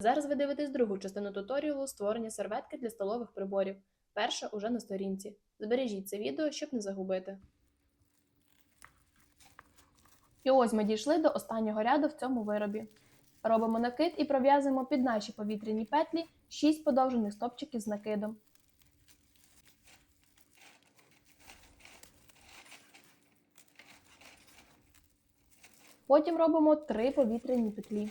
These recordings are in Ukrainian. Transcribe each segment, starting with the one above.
Зараз ви дивитесь другу частину туторіалу створення серветки для столових приборів. Перша уже на сторінці. Збережіть це відео, щоб не загубити. І ось ми дійшли до останнього ряду в цьому виробі. Робимо накид і пров'язуємо під наші повітряні петлі 6 подовжених стопчиків з накидом. Потім робимо 3 повітряні петлі.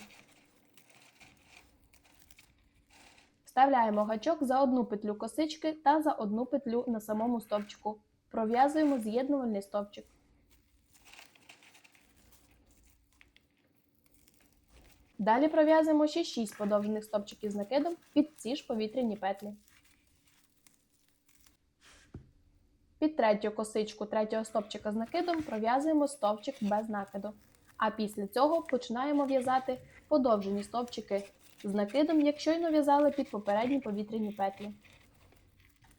Вставляємо гачок за одну петлю косички та за одну петлю на самому стовпчику. Пров'язуємо з'єднувальний стовпчик. Далі пров'язуємо ще 6 подовжених стовпчиків з накидом під ці ж повітряні петлі. Під третю косичку третього стовпчика з накидом пров'язуємо стовпчик без накиду. А після цього починаємо в'язати подовжені стовпчики з накидом, як щойно в'язали під попередні повітряні петлі.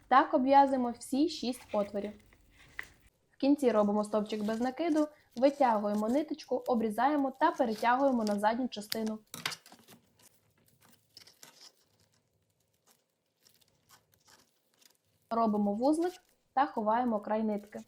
Так обв'язуємо всі 6 отворів. В кінці робимо стовпчик без накиду, витягуємо ниточку, обрізаємо та перетягуємо на задню частину. Робимо вузлик та ховаємо край нитки.